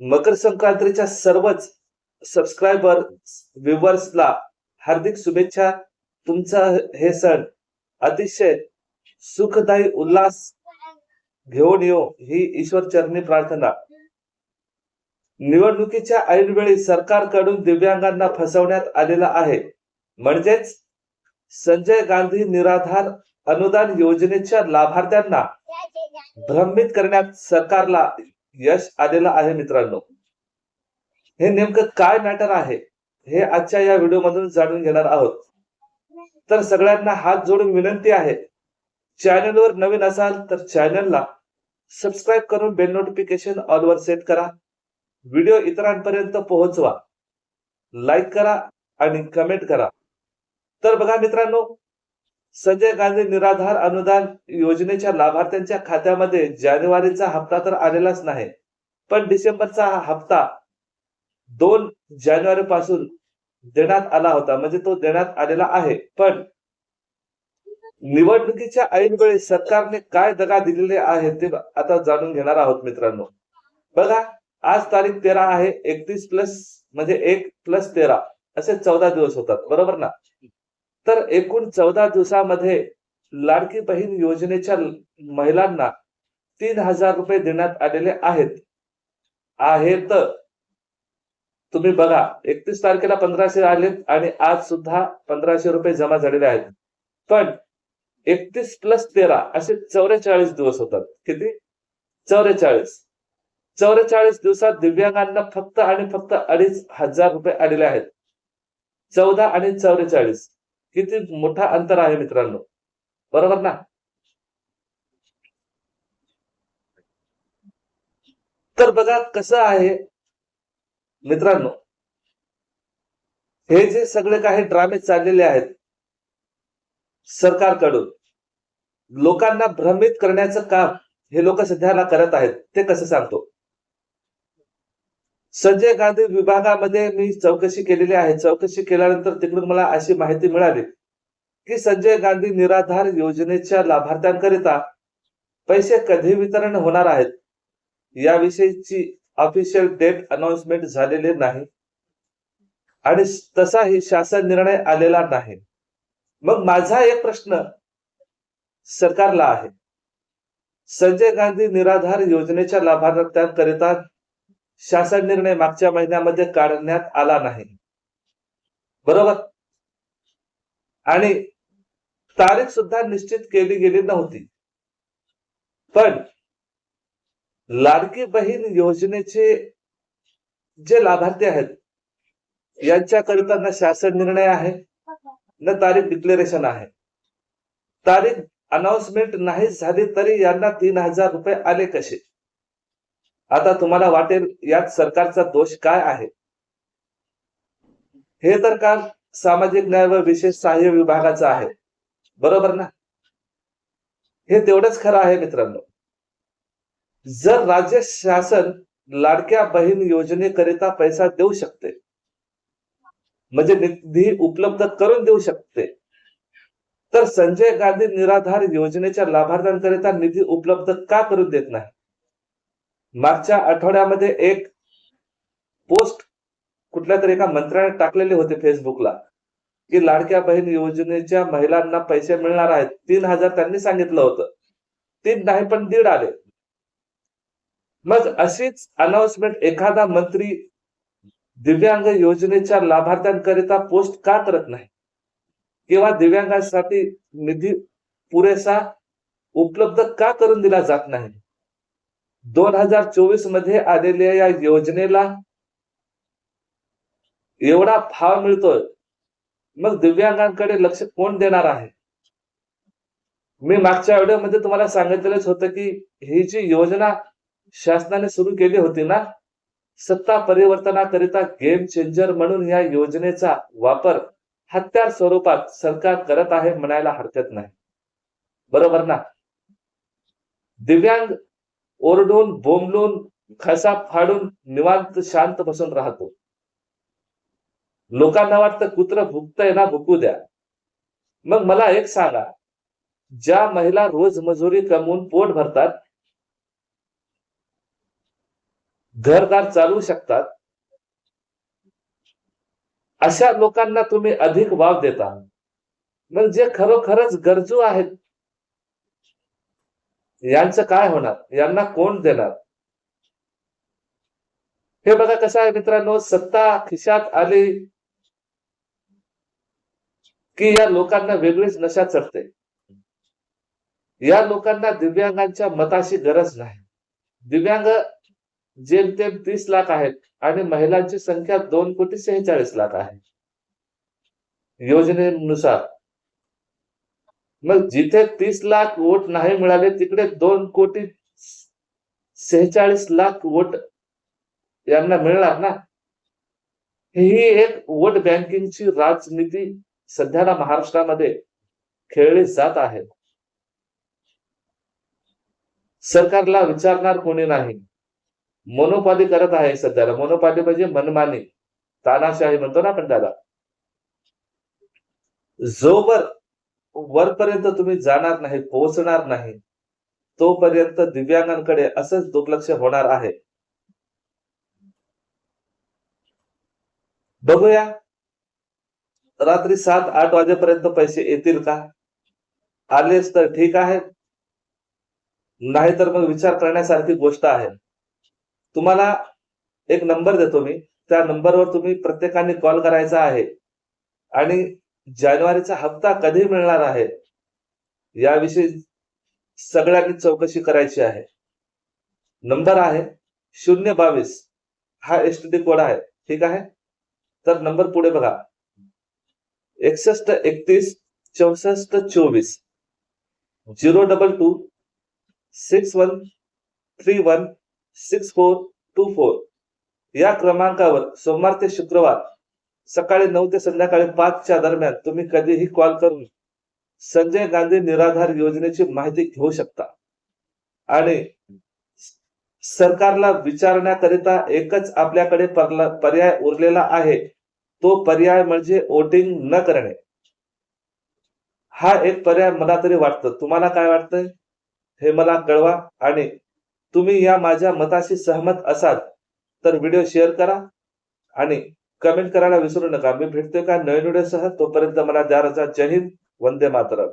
मकर संक्रांतीच्या सर्वच सबस्क्रायबर व्ह्युअर्सला हार्दिक शुभेच्छा. तुमचा हे सण अतिशय सुखदायी उल्हास घेऊन येऊ ही ईश्वर चरणी प्रार्थना. निवडणुकीच्या ऐनवेळी सरकारकडून दिव्यांगांना फसवण्यात आलेला आहे. म्हणजेच संजय गांधी निराधार अनुदान योजनेच्या लाभार्थ्यांना भ्रमित करण्यात सरकारला यश आलेलं आहे मित्रांनो. हे नेमकं काय मॅटर आहे हे आजच्या या व्हिडिओ मधून जाणून घेणार आहोत. तर सगळ्यांना हात जोडून विनंती आहे चॅनलवर नवीन असाल तर चॅनलला सबस्क्राईब करून बेल नोटिफिकेशन ऑलवर सेट करा. व्हिडिओ इतरांपर्यंत पोहोचवा. लाईक करा आणि कमेंट करा. तर बघा मित्रांनो संजय गांधी निराधार अनुदान योजनेच्या लाभार्थ्यांच्या खात्यामध्ये जानेवारीचा हप्ता तर आलेलाच नाही पण डिसेंबरचा हा हप्ता दोन जानेवारी पासून देण्यात आला होता म्हणजे तो देण्यात आलेला आहे. पण निवडणुकीच्या ऐनवेळी सरकारने काय दगा दिलेले आहे ते आता जाणून घेणार आहोत मित्रांनो. बघा आज तारीख तेरा आहे एकतीस प्लस म्हणजे एक प्लस तेरा असे चौदा दिवस होतात बरोबर ना? तर एकूण चौदा दिवसामध्ये लाडकी बहीण योजनेच्या महिलांना तीन हजार रुपये देण्यात आलेले आहेत. आहेत. तुम्ही बघा एकतीस तारखेला पंधराशे आलेत आणि आज सुद्धा पंधराशे रुपये जमा झालेले आहेत. पण एकतीस प्लस तेरा असे चौवेचाळीस दिवस होतात. किती? चौवेचाळीस चौवेचाळीस दिवसात दिव्यांगांना फक्त आणि फक्त अडीच हजार रुपये आलेले आहेत. चौदा आणि चौवेचाळीस किती मोठा अंतर आहे मित्रांनो. बरोबर ना? तर बघा कसं आहे. मित्रांनो हे जे सगळे काही ड्रामे चाललेले आहेत सरकारकडून लोकांना भ्रमित करण्याचं काम हे लोक सध्याला करत आहेत ते कसं सांगतो? संजय गांधी विभागामध्ये मी चौकशी केलेली आहे. चौकशी केल्यानंतर तिकडून मला अशी माहिती मिळाली की संजय गांधी निराधार योजनेच्या लाभार्थ्यांकरिता पैसे कधी वितरण होणार आहेत? याविषयीची ऑफिशियल डेट अनाउन्समेंट झालेली नाही आणि तसाही शासन निर्णय आलेला नाही. मग माझा एक प्रश्न सरकारला आहे. संजय गांधी निराधार योजनेच्या लाभार्थ्यांकरिता शासन निर्णय मागच्या महिन्यामध्ये काढण्यात आला नाही. बरोबर? आणि तारीख सुद्धा निश्चित केली गेली नव्हती. पण लाडकी बहीण योजनेचे जे लाभार्थी आहेत यांच्याकरिता ना शासन निर्णय आहे न तारीख डिक्लेरेशन आहे. तारीख अनाउन्समेंट नाही झाली तरी यांना तीन हजार रुपये आले कसे? आता तुम्हाला वाटेल यात सरकारचा दोष काय आहे? हे तर काम सामाजिक न्याय व विशेष सहाय्य विभागाचं आहे. बरोबर ना? हे तेवढंच खरं आहे मित्रांनो. जर राज्य शासन लाडक्या बहीण योजनेकरिता पैसा देऊ शकते म्हणजे निधी उपलब्ध करून देऊ शकते तर संजय गांधी निराधार योजनेच्या लाभार्थ्यांकरिता निधी उपलब्ध का करून देत नाही? मागच्या आठवड्यामध्ये एक पोस्ट कुठल्या तरी एका मंत्र्याने टाकलेले होते फेसबुकला की लाडक्या बहीण योजनेच्या महिलांना पैसे मिळणार आहेत. तीन हजार त्यांनी सांगितलं होतं. तीन नाही पण दीड आले. मग अशीच अनाउन्समेंट एखादा मंत्री दिव्यांग योजनेच्या लाभार्थ्यांकरिता पोस्ट का करत नाही? किंवा दिव्यांगांसाठी निधी पुरेसा उपलब्ध का करून दिला जात नाही? दोन हजार चोवीसमध्ये आलेल्या या योजनेला एवढा भाव मिळतोय. मग दिव्यांगांकडे लक्ष कोण देणार आहे? मी मागच्या व्हिडिओमध्ये तुम्हाला सांगितलेलंच होतं की ही जी योजना शासनाने सुरू केली होती ना सत्ता परिवर्तनाकरिता गेम चेंजर म्हणून या योजनेचा वापर हत्यार स्वरूपात सरकार करत आहे म्हणायला हरकत नाही. बरोबर ना? दिव्यांग ओरडून बोंबलून खसा फाडून निवांत शांत बसून राहतो. लोकांना वाटतं कुत्र भुकतंय ना भुकू द्या. मग मला एक सांगा ज्या महिला रोज मजुरी कमवून पोट भरतात घरदार चालू शकतात अशा लोकांना तुम्ही अधिक वाव देता. मग जे खरोखरच गरजू आहेत यांचं काय होणार? यांना कोण देणार? हे बघा कसं आहे मित्रांनो सत्ता खिशात आली की या लोकांना वेगळीच नशा चढते. या लोकांना दिव्यांगांच्या मताशी गरज नाही. दिव्यांग जेमतेम तीस लाख आहेत आणि महिलांची संख्या दोन कोटी सेहेचाळीस लाख आहे. योजनेनुसार मग जिथे तीस लाख वोट नाही मिळाले तिकडे दोन कोटी सेहेचाळीस लाख वोट यांना मिळणार ना? ही एक वोट बँकिंगची राजनीती सध्याला महाराष्ट्रामध्ये खेळली जात आहे. सरकारला विचारणार कोणी नाही. मोनोपाली करत आहे सध्याला. मोनोपॉली म्हणजे मनमानी. तानाशाही म्हणतो ना आपण त्याला. जोवर वरपर्यंत तुम्ही जाणार नाही पोहोचणार नाही तोपर्यंत दिव्यांगांकडे असंच दुर्लक्ष होणार आहे. बघूया. रात्री सात आठ वाजेपर्यंत पैसे येतील का? आलेच तर ठीक आहे. नाहीतर मग विचार करण्यासारखी गोष्ट आहे. तुम्हाला एक नंबर देतो मी. त्या नंबरवर तुम्ही प्रत्येकाने कॉल करायचा आहे. आणि जानेवारीचा हप्ता कधी मिळणार आहे? याविषयी सगळ्यांनी चौकशी करायची आहे. नंबर आहे शून्य बावीस. हा एस टी डी कोड आहे. ठीक आहे? तर नंबर पुढे बघा. एकसष्ट एकतीस चौसष्ट चोवीस. Zero double two six one three one six four two four. या क्रमांकावर सोमवार ते शुक्रवार सकाळी नऊ ते संध्याकाळी पाचच्या दरम्यान तुम्ही कधीही कॉल करून संजय गांधी निराधार योजनेची माहिती घेऊ शकता. आणि सरकारला विचारण्याकरिता एकच आपल्याकडे पर्याय उरलेला आहे. तो पर्याय म्हणजे वोटिंग न करणे. हा एक पर्याय मला तरी वाटतं. तुम्हाला काय वाटतंय? हे मला कळवा. आणि तुम्ही या माझ्या मताशी सहमत असाल तर व्हिडिओ शेअर करा. आणि कमेंट करायला विसरू नका. मी भेटतोय का? नवीन व्हिडिओसह तोपर्यंत मला द्या रजा. जय हिंद. वंदे मातरम.